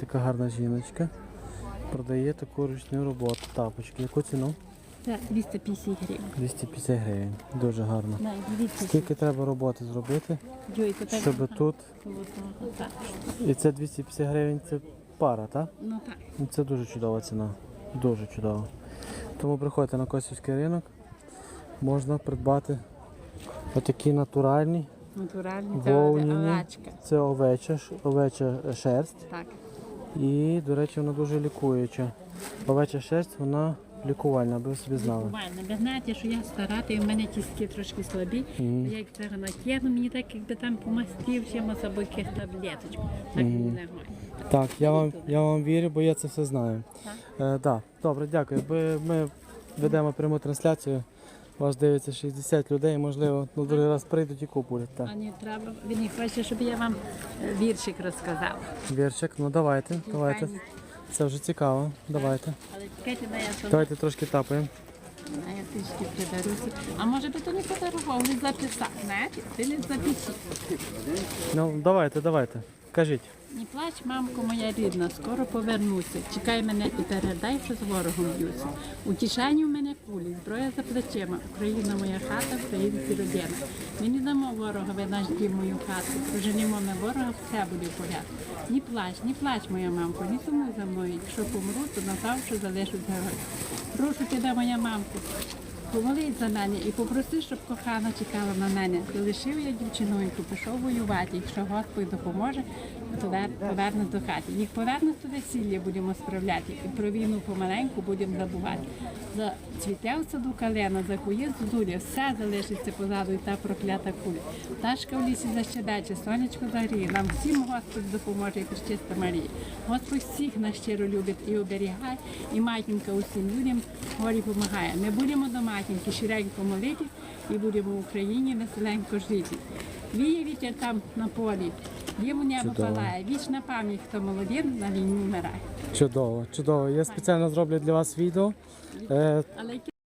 Така гарна жіночка. Продає таку ручну роботу. Тапочки. Яку ціну? Це 250 гривень. 250 гривень. Дуже гарно. Дивіться, Скільки треба роботи зробити, Йой, так, щоб тут. Так. І це 250 гривень це пара, так? Ну так. Ну, Це дуже чудова ціна. Дуже чудова. Тому приходьте на Косівський ринок. Можна придбати отакі натуральні. Натуральні, це Вовняні. овечка. Це овеча, ш- овеча шерсть. Так. І, до речі, вона дуже лікуюча. Овеча шерсть, вона лікувальна, аби ви собі знали. Буквально. Ви знаєте, що я стара, і в мене тіски трошки слабі. Я як це накину, мені так якби там помастив чимось або яких таблеточок. Так мені не. Так, я вам, я вам вірю, бо я це все знаю. Так? Е, да, добре, дякую. Ми, ми ведемо пряму трансляцію. Вас дивиться 60 людей, можливо, на другий раз прийдуть і купують. Так. А не треба, ви не хочете, щоб я вам е, віршик розказала. Вірчик, ну давайте, давайте. Це вже цікаво. Давайте. Але чекайте, на я то Давайте трошки тапаємо. а я трішки придаруся. А може би то не подарував, не записав, знаєте? Ти не запиши. Ну, давайте, давайте. Кажіть. Не плач, мамко моя рідна, скоро повернуся. Чекай мене і передай, що з ворогом б'юся. У кишені в мене кулі, зброя за плечима. Україна моя хата, українці родина. Ми не дамо ворогові наш дім мою хату. Проженемо ми ворога, все буде в порядку. Не плач, не плач, моя мамко, не сумуй за мною. Якщо помру, то назавжди залишусь герой. Прошу тебе, моя мамко, Помолись за мене і попроси, щоб кохана чекала на мене. Залишив я дівчиноньку, пішов воювати. Якщо Господь допоможе, поверне до хати. Їх поверне то весілля будемо справляти. І про війну помаленьку будемо забувати. За цвітля в саду калена, за кує зозуля, все залишиться позаду і та проклята куля. Пташка в лісі защадаче, сонечко загріє. Нам всім Господь допоможе і причиста Марія. Господь всіх нас щиро любить і оберігає, і матінка усім людям горі помагає. Ми будемо до матінки ширенько молити і будемо в Україні веселенько жити. Віє вітер там на полі, йому небо Чудово. палає, вічна пам'ять, хто молодим на війні вмирає. Чудово, чудово. Я спеціально зроблю для вас відео. Е, Але